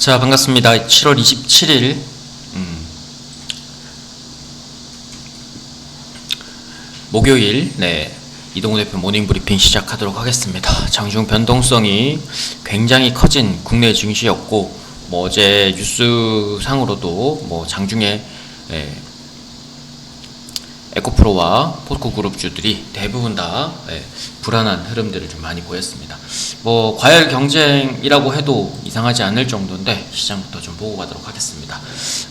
자 반갑습니다. 7월 27일 음, 목요일 네 이동우 대표 모닝 브리핑 시작하도록 하겠습니다. 장중 변동성이 굉장히 커진 국내 증시였고 뭐 어제 뉴스 상으로도 뭐 장중에 예, 에코프로와 포스코 그룹주들이 대부분 다 예, 불안한 흐름들을 좀 많이 보였습니다. 뭐 과열 경쟁이라고 해도 이상하지 않을 정도인데 시장부터 좀 보고 가도록 하겠습니다.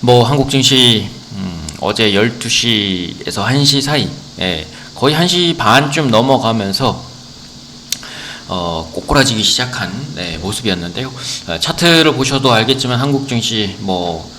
뭐 한국 증시 음, 어제 12시에서 1시 사이 예, 거의 1시 반쯤 넘어가면서 어, 꼬꾸라지기 시작한 네, 모습이었는데요. 어, 차트를 보셔도 알겠지만 한국 증시 뭐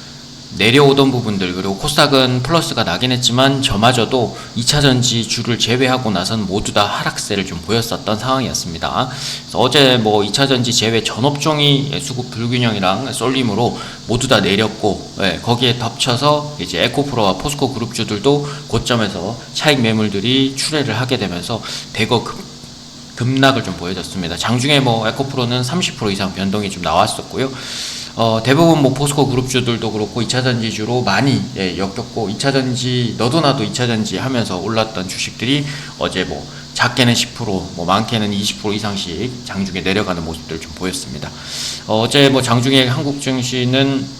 내려오던 부분들 그리고 코스닥은 플러스가 나긴 했지만 저마저도 2차 전지 주를 제외하고 나선 모두 다 하락세를 좀 보였었던 상황이었습니다. 어제 뭐 2차 전지 제외 전 업종이 수급 불균형이랑 쏠림으로 모두 다 내렸고 예, 거기에 덮쳐서 이제 에코프로와 포스코 그룹주들도 고점에서 차익 매물들이 출회를 하게 되면서 대거 급, 급락을 좀 보여줬습니다. 장중에 뭐 에코프로는 30% 이상 변동이 좀 나왔었고요. 어, 대부분 뭐 포스코 그룹주들도 그렇고 2차 전지주로 많이 예, 엮였고 2차 전지 너도 나도 2차 전지 하면서 올랐던 주식들이 어제 뭐 작게는 10%, 뭐 많게는 20% 이상씩 장중에 내려가는 모습들 좀 보였습니다. 어, 어제 뭐 장중에 한국 증시는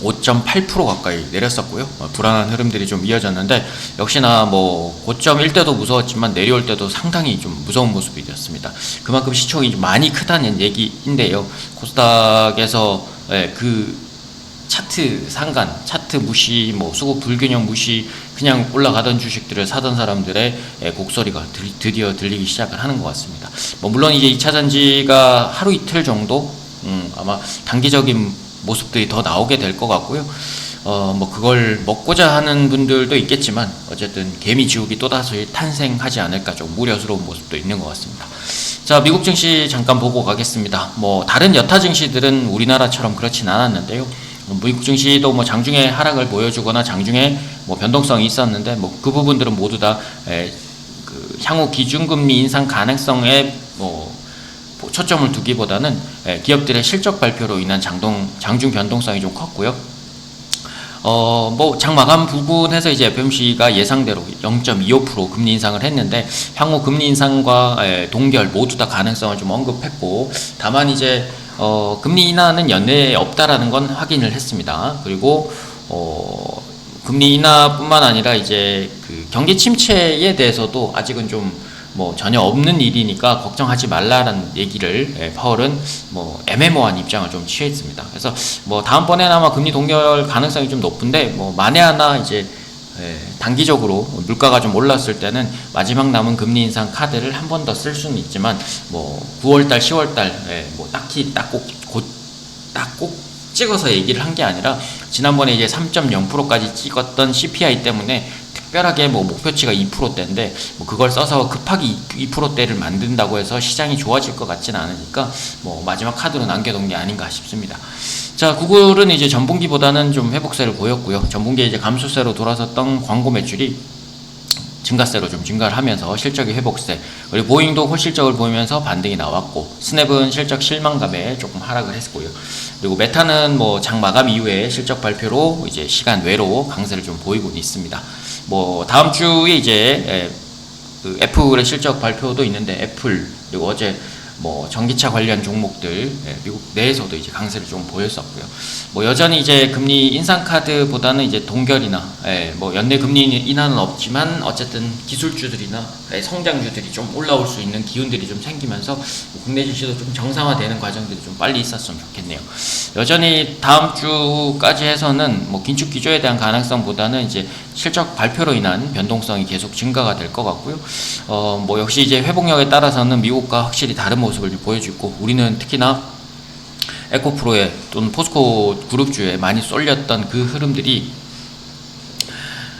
5.8% 가까이 내렸었고요. 어, 불안한 흐름들이 좀 이어졌는데 역시나 뭐 고점일 때도 무서웠지만 내려올 때도 상당히 좀 무서운 모습이 되었습니다. 그만큼 시총이 좀 많이 크다는 얘기인데요. 코스닥에서 예, 그 차트 상간, 차트 무시, 뭐 수급 불균형 무시, 그냥 올라가던 주식들을 사던 사람들의 예, 곡소리가 드, 드디어 들리기 시작을 하는 것 같습니다. 뭐 물론 이제 2차 전지가 하루 이틀 정도 음, 아마 단기적인 모습들이 더 나오게 될 것 같고요. 어, 뭐 그걸 먹고자 하는 분들도 있겠지만 어쨌든 개미 지옥이 또다시 탄생하지 않을까 좀 우려스러운 모습도 있는 것 같습니다. 자, 미국 증시 잠깐 보고 가겠습니다. 뭐 다른 여타 증시들은 우리나라처럼 그렇진 않았는데요. 뭐 미국 증시도 뭐 장중에 하락을 보여주거나 장중에 뭐 변동성이 있었는데 뭐 그 부분들은 모두 다 에, 그 향후 기준금리 인상 가능성에 뭐 초점을 두기보다는 예, 기업들의 실적 발표로 인한 장동 장중 변동성이 좀 컸고요. 어, 뭐, 장 마감 부분에서 이제 FMC가 예상대로 0.25% 금리 인상을 했는데, 향후 금리 인상과 예, 동결 모두 다 가능성을 좀 언급했고, 다만 이제, 어, 금리 인하는 연내에 없다라는 건 확인을 했습니다. 그리고, 어, 금리 인하뿐만 아니라 이제 그 경기 침체에 대해서도 아직은 좀 뭐 전혀 없는 일이니까 걱정하지 말라라는 얘기를 예, 파월은 뭐 애매모호한 입장을 좀 취했습니다. 그래서 뭐 다음번에는 아마 금리 동결 가능성이 좀 높은데 뭐 만에 하나 이제 예, 단기적으로 물가가 좀 올랐을 때는 마지막 남은 금리 인상 카드를 한 번 더 쓸 수는 있지만 뭐 9월달, 10월달 예, 뭐 딱히 딱꼭딱꼭 찍어서 얘기를 한 게 아니라 지난번에 이제 3.0%까지 찍었던 CPI 때문에 특별하게 뭐 목표치가 2%대인데 뭐 그걸 써서 급하게 2%대를 만든다고 해서 시장이 좋아질 것 같지는 않으니까 뭐 마지막 카드로 남겨둔 게 아닌가 싶습니다. 자, 구글은 이제 전분기보다는 좀 회복세를 보였고요. 전분기에 이제 감소세로 돌아섰던 광고 매출이 증가세로 좀 증가를 하면서 실적의 회복세 그리고 보잉도 홀실적을 보이면서 반등이 나왔고 스냅은 실적 실망감에 조금 하락을 했고요. 그리고 메타는 뭐 장 마감 이후에 실적 발표로 이제 시간 외로 강세를 좀 보이고 있습니다. 뭐 다음 주에 이제 그 애플의 실적 발표도 있는데 애플 그리고 어제 뭐 전기차 관련 종목들 예, 미국 내에서도 이제 강세를 좀 보였었고요. 뭐 여전히 이제 금리 인상 카드보다는 이제 동결이나 예, 뭐 연내 금리 인하는 없지만 어쨌든 기술주들이나 예, 성장주들이 좀 올라올 수 있는 기운들이 좀 생기면서 국내 주식도 좀 정상화되는 과정들이 좀 빨리 있었으면 좋겠네요. 여전히 다음 주까지 해서는 뭐 긴축 기조에 대한 가능성보다는 이제 실적 발표로 인한 변동성이 계속 증가가 될 것 같고요. 어, 뭐 역시 이제 회복력에 따라서는 미국과 확실히 다른 모습을 보여주고 우리는 특히나 에코프로에 또는 포스코 그룹주에 많이 쏠렸던 그 흐름들이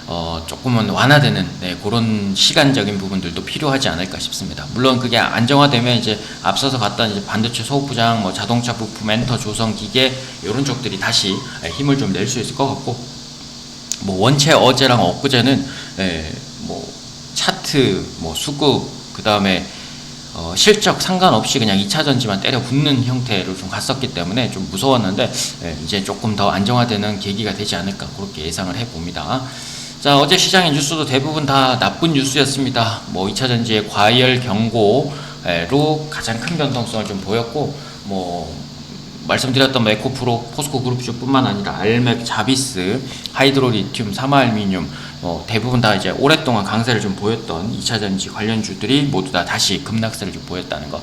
어, 조금은 완화되는 네, 그런 시간적인 부분들도 필요하지 않을까 싶습니다. 물론 그게 안정화되면 이제 앞서서 갔던 이제 반도체 소부장, 뭐 자동차 부품, 엔터 조성 기계 이런 쪽들이 다시 힘을 좀 낼 수 있을 것 같고 뭐 원체 어제랑 엊그제는 예, 뭐 차트, 뭐 수급, 그 다음에 어, 실적 상관없이 그냥 2차 전지만 때려 붙는 형태로 좀 갔었기 때문에 좀 무서웠는데 예, 이제 조금 더 안정화되는 계기가 되지 않을까 그렇게 예상을 해봅니다. 자 어제 시장의 뉴스도 대부분 다 나쁜 뉴스였습니다. 뭐 2차 전지의 과열 경고로 가장 큰 변동성을 좀 보였고 뭐 말씀드렸던 뭐 에코프로, 포스코 그룹주뿐만 아니라 알맥, 자비스, 하이드로리튬, 사마알미늄 뭐 대부분 다 이제 오랫동안 강세를 좀 보였던 2차 전지 관련주들이 모두 다 다시 급락세를 좀 보였다는 거.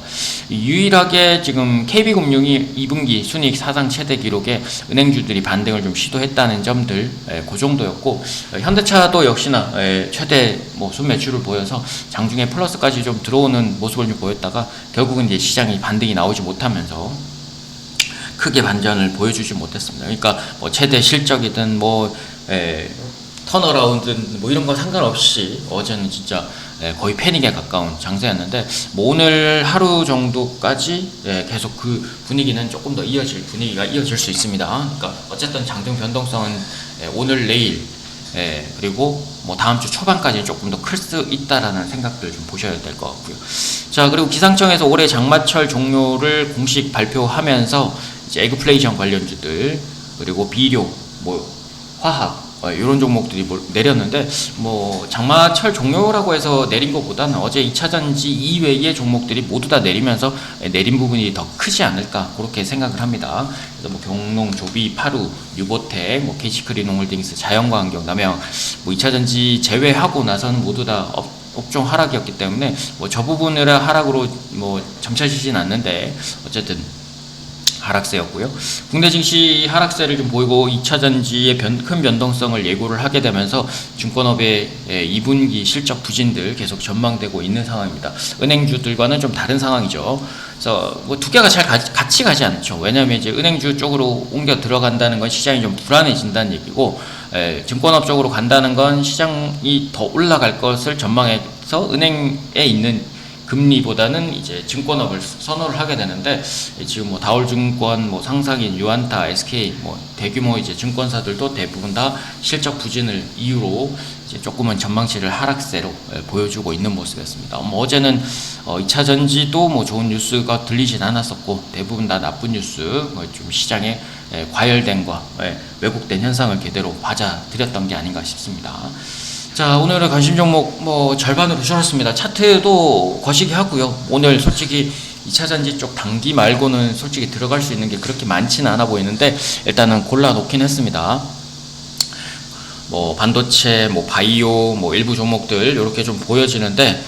유일하게 지금 KB금융이 2분기 순이익 사상 최대 기록에 은행주들이 반등을 좀 시도했다는 점들 예, 그 정도였고 어, 현대차도 역시나 예, 최대 뭐 순매출을 보여서 장중에 플러스까지 좀 들어오는 모습을 좀 보였다가 결국은 이제 시장이 반등이 나오지 못하면서 크게 반전을 보여주지 못했습니다. 그러니까 뭐 최대 실적이든 뭐 에, 턴어라운드 뭐 이런 거 상관없이 어제는 진짜 에, 거의 패닉에 가까운 장세였는데 뭐 오늘 하루 정도까지 에, 계속 그 분위기는 조금 더 이어질 분위기가 이어질 수 있습니다. 그러니까 어쨌든 장중 변동성은 에, 오늘 내일 예, 그리고 뭐 다음 주 초반까지 조금 더 클 수 있다라는 생각들 좀 보셔야 될 것 같고요. 자, 그리고 기상청에서 올해 장마철 종료를 공식 발표하면서 이제 에그플레이션 관련주들 그리고 비료, 뭐 화학 어, 이런 종목들이 뭘 내렸는데 뭐 장마철 종료라고 해서 내린 것보다는 어제 2차 전지 이외의 종목들이 모두 다 내리면서 내린 부분이 더 크지 않을까 그렇게 생각을 합니다. 그래서 뭐 경농, 조비, 파루, 유보텍, 뭐 KC크린 홀딩스, 자연광경, 남양 뭐 2차 전지 제외하고 나서는 모두 다 업, 업종 하락이었기 때문에 뭐 저 부분을 하락으로 뭐 점쳐지진 않는데 어쨌든 하락세였고요. 국내 증시 하락세를 좀 보이고 2차 전지의 변, 큰 변동성을 예고를 하게 되면서 증권업의 2분기 실적 부진들 계속 전망되고 있는 상황입니다. 은행주들과는 좀 다른 상황이죠. 그래서 뭐두 개가 잘 가, 같이 가지 않죠. 왜냐하면 이제 은행주 쪽으로 옮겨 들어간다는 건 시장이 좀 불안해진다는 얘기고 에, 증권업 쪽으로 간다는 건 시장이 더 올라갈 것을 전망해서 은행에 있는 금리보다는 이제 증권업을 선호를 하게 되는데 지금 뭐 다올증권, 뭐 상상인, 유안타, SK 뭐 대규모 이제 증권사들도 대부분 다 실적 부진을 이유로 이제 조금은 전망치를 하락세로 예, 보여주고 있는 모습이었습니다. 뭐 어제는 어 2차 전지도 뭐 좋은 뉴스가 들리진 않았었고 대부분 다 나쁜 뉴스, 뭐 좀 시장에 예, 과열된과 예, 왜곡된 현상을 제대로 받아들였던 게 아닌가 싶습니다. 자 오늘의 관심 종목 뭐 절반으로 줄었습니다. 차트도 거시기 하고요. 오늘 솔직히 2차 전지 쪽 단기 말고는 솔직히 들어갈 수 있는 게 그렇게 많지는 않아 보이는데 일단은 골라 놓긴 했습니다. 뭐 반도체, 뭐 바이오, 뭐 일부 종목들 이렇게 좀 보여지는데 에,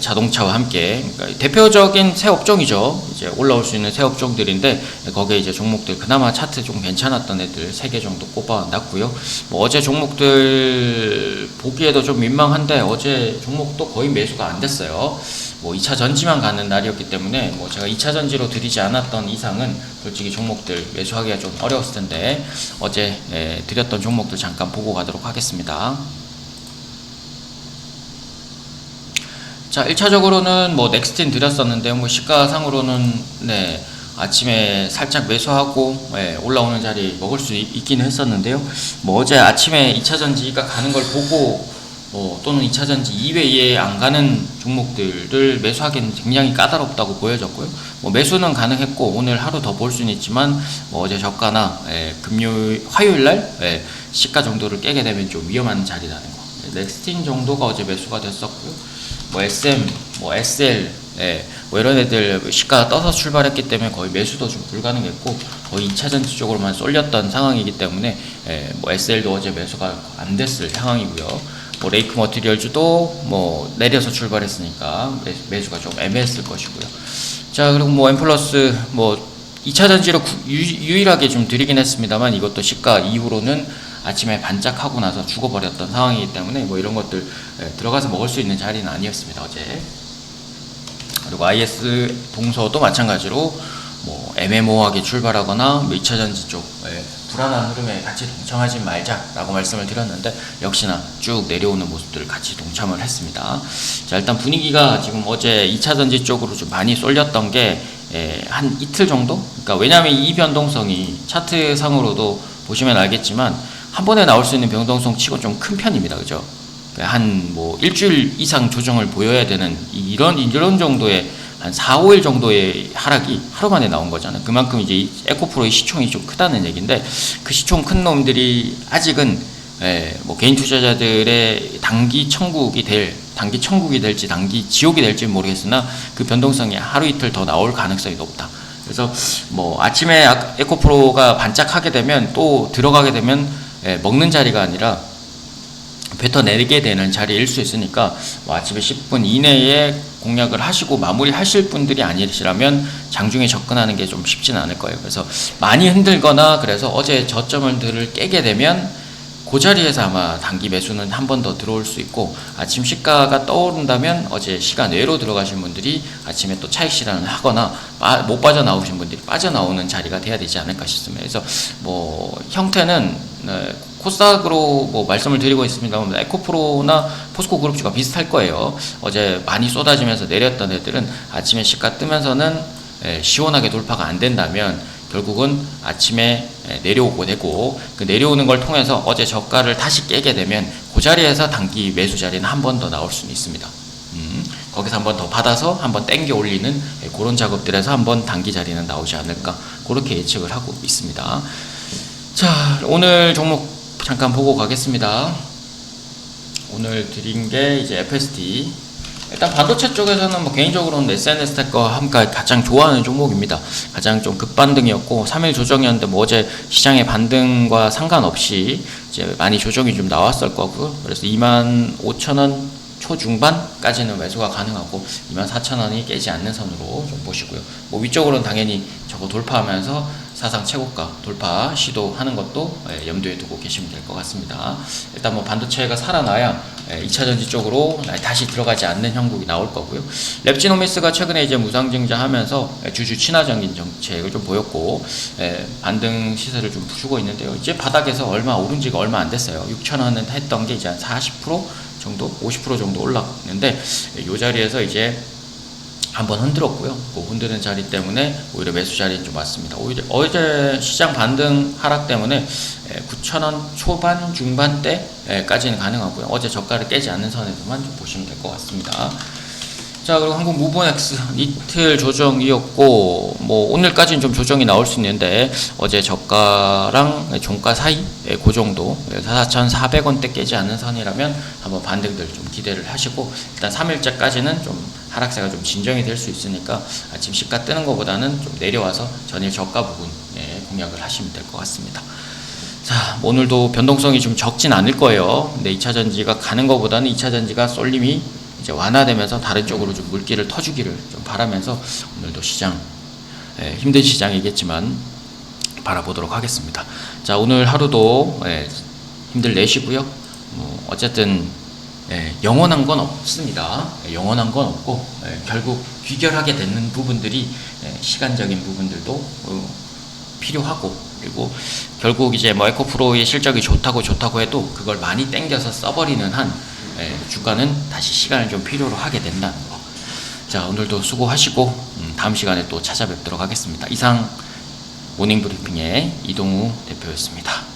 자동차와 함께 그러니까 대표적인 새 업종이죠. 이제 올라올 수 있는 새 업종들인데 거기에 이제 종목들 그나마 차트 좀 괜찮았던 애들 세 개 정도 꼽아놨고요. 뭐 어제 종목들 보기에도 좀 민망한데 어제 종목도 거의 매수가 안 됐어요. 뭐 2차 전지만 가는 날이었기 때문에 뭐 제가 2차 전지로 드리지 않았던 이상은 솔직히 종목들 매수하기가 좀 어려웠을 텐데 어제 에, 드렸던 종목들 잠깐 보고 가도록 하겠습니다. 자, 1차적으로는 뭐 넥스틴 드렸었는데요. 뭐 시가상으로는 네. 아침에 살짝 매수하고 네, 올라오는 자리 먹을 수 있, 긴 했었는데요. 뭐 어제 아침에 2차 전지가 가는 걸 보고 뭐 또는 2차 전지 이외에 안 가는 종목들을 매수하기는 굉장히 까다롭다고 보여졌고요. 뭐 매수는 가능했고 오늘 하루 더 볼 수는 있지만 뭐 어제 저가나 예, 금요일 화요일 날 예, 시가 정도를 깨게 되면 좀 위험한 자리라는 거. 넥스틴 정도가 어제 매수가 됐었고요. 뭐 SM, 뭐 SL, 예, 뭐 이런 애들 시가가 떠서 출발했기 때문에 거의 매수도 좀 불가능했고 거의 2차 전지 쪽으로만 쏠렸던 상황이기 때문에 예, 뭐 SL도 어제 매수가 안 됐을 상황이고요. 뭐 레이크 머티리얼즈도 뭐 내려서 출발했으니까 매수, 가 좀 애매했을 것이고요. 자 그리고 뭐 M 플러스 뭐 2차 전지로 유, 유일하게 좀 드리긴 했습니다만 이것도 시가 이후로는 아침에 반짝하고 나서 죽어버렸던 상황이기 때문에 뭐 이런 것들 예, 들어가서 먹을 수 있는 자리는 아니었습니다 어제 그리고 IS 동서도 마찬가지로 뭐 애매모호하게 출발하거나 뭐 2차 전지 쪽 예, 불안한 흐름에 같이 동참하지 말자라고 말씀을 드렸는데 역시나 쭉 내려오는 모습들을 같이 동참을 했습니다. 자 일단 분위기가 지금 어제 2차 전지 쪽으로 좀 많이 쏠렸던 게한 예, 이틀 정도? 그러니까 왜냐하면 이 변동성이 차트 상으로도 보시면 알겠지만 한 번에 나올 수 있는 변동성 치고 좀 큰 편입니다. 그죠? 한 뭐 일주일 이상 조정을 보여야 되는 이런 이런 정도의 한 4, 5일 정도의 하락이 하루 만에 나온 거잖아요. 그만큼 이제 이 에코프로의 시총이 좀 크다는 얘기인데 그 시총 큰 놈들이 아직은 예, 뭐 개인 투자자들의 단기 천국이 될 단기 천국이 될지 단기 지옥이 될지 모르겠으나 그 변동성이 하루 이틀 더 나올 가능성이 높다. 그래서 뭐 아침에 아- 에코프로가 반짝하게 되면 또 들어가게 되면 예, 먹는 자리가 아니라 뱉어내게 되는 자리일 수 있으니까 뭐 아침에 10분 이내에 공략을 하시고 마무리 하실 분들이 아니시라면 장중에 접근하는 게 좀 쉽지는 않을 거예요. 그래서 많이 흔들거나 그래서 어제 저점들을 깨게 되면 그 자리에서 아마 단기 매수는 한 번 더 들어올 수 있고 아침 시가가 떠오른다면 어제 시간 외로 들어가신 분들이 아침에 또 차익 실현을 하거나 빠- 못 빠져나오신 분들이 빠져나오는 자리가 돼야 되지 않을까 싶습니다. 그래서 뭐 형태는 네, 코스닥으로 뭐 말씀을 드리고 있습니다만 에코프로나 포스코 그룹주가 비슷할 거예요. 어제 많이 쏟아지면서 내렸던 애들은 아침에 시가 뜨면서는 예, 시원하게 돌파가 안 된다면 결국은 아침에 예, 내려오고 되고 그 내려오는 걸 통해서 어제 저가를 다시 깨게 되면 그 자리에서 단기 매수 자리는 한 번 더 나올 수는 있습니다. 음, 거기서 한 번 더 받아서 한 번 땡겨 올리는 예, 그런 작업들에서 한 번 단기 자리는 나오지 않을까 그렇게 예측을 하고 있습니다. 자 오늘 종목 잠깐 보고 가겠습니다. 오늘 드린 게 이제 FSD 일단 반도체 쪽에서는 뭐 개인적으로는 SNS 테크와 함께 가장 좋아하는 종목입니다. 가장 좀 급반등이었고 3일 조정이었는데 뭐 어제 시장의 반등과 상관없이 이제 많이 조정이 좀 나왔을 거고요. 그래서 2만 5천 원 초중반까지는 매수가 가능하고 2만 4천 원이 깨지 않는 선으로 좀 보시고요. 뭐 위쪽으로는 당연히 저거 돌파하면서 사상 최고가 돌파 시도하는 것도 예, 염두에 두고 계시면 될 것 같습니다. 일단 뭐 반도체가 살아나야 2차 전지 쪽으로 다시 들어가지 않는 형국이 나올 거고요. 랩지노미스가 최근에 이제 무상증자하면서 예, 주주 친화적인 정책을 좀 보였고 예, 반등 시세를 좀 주고 있는데요. 이제 바닥에서 얼마 오른 지가 얼마 안 됐어요. 6천 원은 했던 게 이제 한 40% 정도, 50% 정도 올랐는데 이 자리에서 이제 한번 흔들었고요. 그 흔드는 자리 때문에 오히려 매수 자리 좀 왔습니다. 오히려 어제 시장 반등 하락 때문에 9,000원 초반 중반대까지는 가능하고요. 어제 저가를 깨지 않는 선에서만 좀 보시면 될 것 같습니다. 자 그리고 한국 무브넥스 이틀 조정이었고 뭐 오늘까지는 좀 조정이 나올 수 있는데 어제 저가랑 종가 사이 예, 그 정도 4,400원대 깨지 않는 선이라면 한번 반등들 좀 기대를 하시고 일단 3일째까지는 좀 하락세가 좀 진정이 될 수 있으니까 아침 시가 뜨는 것보다는 좀 내려와서 전일 저가 부분 예, 공략을 하시면 될 것 같습니다. 자, 뭐 오늘도 변동성이 좀 적진 않을 거예요. 근데 2차 전지가 가는 것보다는 2차 전지가 쏠림이 이제 완화되면서 다른 쪽으로 좀 물기를 터주기를 좀 바라면서 오늘도 시장 예, 힘든 시장이겠지만 바라보도록 하겠습니다. 자 오늘 하루도 예, 힘들 내시고요. 뭐 어쨌든 예, 영원한 건 없습니다. 예, 영원한 건 없고 예, 결국 귀결하게 되는 부분들이 예, 시간적인 부분들도 어, 필요하고 그리고 결국 이제 뭐 에코프로의 실적이 좋다고 좋다고 해도 그걸 많이 땡겨서 써버리는 한 예, 주가는 다시 시간을 좀 필요로 하게 된다는 거. 자 오늘도 수고하시고 음, 다음 시간에 또 찾아뵙도록 하겠습니다. 이상 모닝 브리핑의 이동우 대표였습니다.